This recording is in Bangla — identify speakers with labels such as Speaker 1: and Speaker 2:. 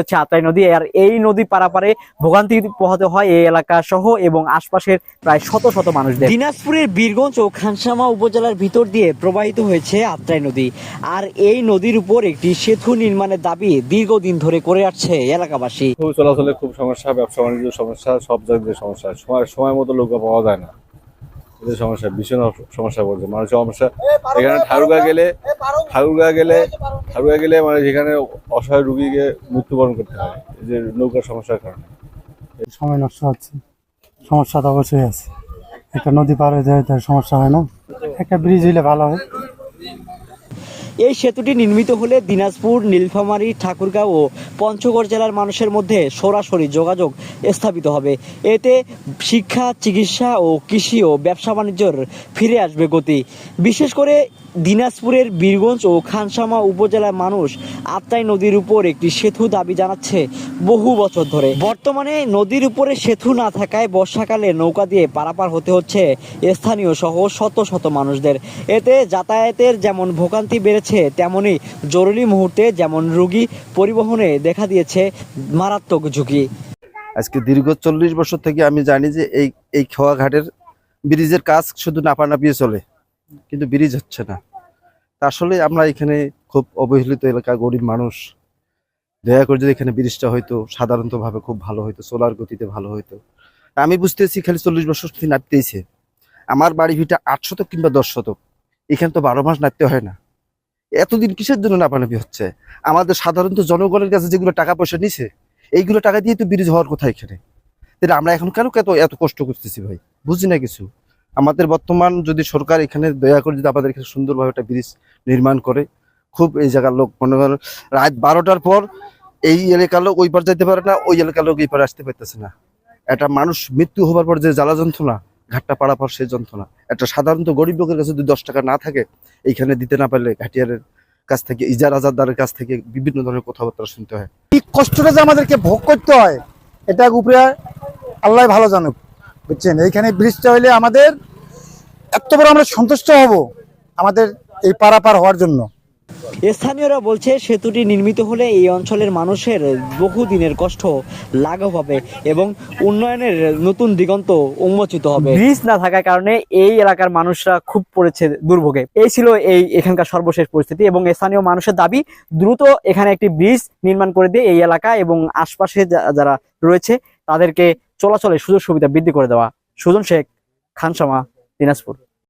Speaker 1: হচ্ছে আত্রাই নদী। আর এই নদী পারাপারে ভোগান্তি পোহাতে হয় এই এলাকা সহ এবং আশপাশের প্রায় শত শত মানুষদের। দিনাজপুরের বীরগঞ্জ ও খানসামা উপজেলার ভিতর দিয়ে প্রবাহিত হয়েছে আত্রাই নদী। আর এই নদীর উপর একটি সেতু নির্মাণের দাবি দীর্ঘদিন ধরে করে আসছে এলাকাবাসী।
Speaker 2: খুব চলাচলে খুব সমস্যা ব্যবসা বাণিজ্য সমস্যা সব জায়গায় সমস্যা। সময় সময় মতো লোক পাওয়া যায় না। এদের সমস্যা ভীষণ সমস্যা পড়ছে। মানুষের সমস্যা এখানে ঠাকুরগা গেলে ঠাকুরগা গেলে ঠাকুরগা গেলে মানে যেখানে অসহায় রুগীকে মৃত্যুবরণ করতে হয় এই যে নৌকার সমস্যার কারণে।
Speaker 3: সময় নষ্ট হচ্ছে। সমস্যা তো অবশ্যই আছে। একটা নদী পার হয়ে যায় তার সমস্যা হয় না। একটা ব্রিজ হইলে ভালো হয়।
Speaker 1: এই সেতুটি নির্মিত হলে দিনাজপুর, নীলফামারী, ঠাকুরগাঁও ও পঞ্চগড় জেলার মানুষের মধ্যে সরাসরি যোগাযোগ স্থাপিত হবে। এতে শিক্ষা, চিকিৎসা ও কৃষি ও ব্যবসা বাণিজ্যর ফিরে আসবে গতি। বিশেষ করে দিনাজপুরের বীরগঞ্জ ও খানসামা উপজেলার মানুষ আত্রাই নদীর উপর একটি সেতু দাবি জানাচ্ছে বহু বছর ধরে। বর্তমানে নদীর উপরে সেতু না থাকায় বর্ষাকালে নৌকা দিয়ে পারাপার হতে হচ্ছে স্থানীয় সহ শত শত মানুষদের। এতে যাতায়াতের যেমন ভোগান্তি বেড়েছে তেমনি জরুরি মুহূর্তে যেমন রোগী পরিবহনে দেখা দিয়েছে মারাত্মক ঝুঁকি।
Speaker 4: আজকে দীর্ঘ চল্লিশ বছর থেকে আমি জানি যে এই এই খেওয়া ঘাটের ব্রিজের কাজ শুধু নাপানাপিয়ে চলে, কিন্তু ব্রিজ হচ্ছে না। আসলে আমরা এখানে খুব অবহেলিত এলাকা, গরিব মানুষ। দয়া করে যদি এখানে ব্রিজটা হয়তো সাধারণতভাবে খুব ভালো হতো সোলার গতিতে ভালো হতো আমি বুঝতেছি খালি চল্লিশ বছর থেকে নাপতেইছে। আমার বাড়ি ভিটা আট শতক কিংবা দশ শতক এখানে তো বারো মাস নাপতে হয় না। এতদিন কিসের জন্য নাপানাপি হচ্ছে? আমাদের সাধারণত জনগণের কাছে যেগুলো টাকা পয়সা নিছে, এইগুলো টাকা দিয়ে তো ব্রিজ হওয়ার কথা এখানে। তাহলে আমরা এখন কেন এত এত কষ্ট করতেছি ভাই? বুঝি না কিছু। আমাদের বর্তমান যদি সরকার এখানে দয়া করে যদি আমাদের এখানে সুন্দরভাবে একটা ব্রিজ নির্মাণ করে, খুব এই জায়গার লোক মনে করেন, রাত বারোটার পর এই এলাকার লোক ওই পার যাইতে পারে না, ওই এলাকার লোক এই পারে আসতে পারতেছে না। একটা মানুষ মৃত্যু হবার পর যে জ্বালা যন্ত্রণা ঘাটটা পাড়া পর সেই যন্ত্রণা। একটা সাধারণত গরিব লোকের কাছে যদি দশ টাকা না থাকে, এইখানে দিতে না পারলে ঘাটিয়ারের কাছ থেকে, ইজার আজারদারের কাছ থেকে বিভিন্ন ধরনের কথাবার্তা শুনতে হয়।
Speaker 3: এই কষ্টটা যে আমাদেরকে ভোগ করতে হয়, এটা উপরে আল্লাহ ভালো জানুক, বুঝছেন? এইখানে ব্রিজটা হইলে আমাদের, এত বড় আমরা সন্তুষ্ট হব আমাদের এই পারাপার হওয়ার জন্য।
Speaker 1: স্থানীয়রা বলছে সেতুটি নির্মিত হলে এই অঞ্চলের মানুষের বহু দিনের কষ্ট লাঘব হবে এবং উন্নয়নের নতুন দিগন্ত উন্মোচিত হবে। ব্রিজ না থাকার কারণে এই এলাকার মানুষরা খুব পড়েছে দুর্ভোগে। এই ছিল এই এখানকার সর্বশেষ পরিস্থিতি এবং স্থানীয় মানুষের দাবি, দ্রুত এখানে একটি ব্রিজ নির্মাণ করে দিয়ে এই এলাকা এবং আশপাশে যারা রয়েছে তাদেরকে চলাচলের সুযোগ সুবিধা বৃদ্ধি করে দেওয়া। সুজন শেখ, খানসামা, দিনাজপুর।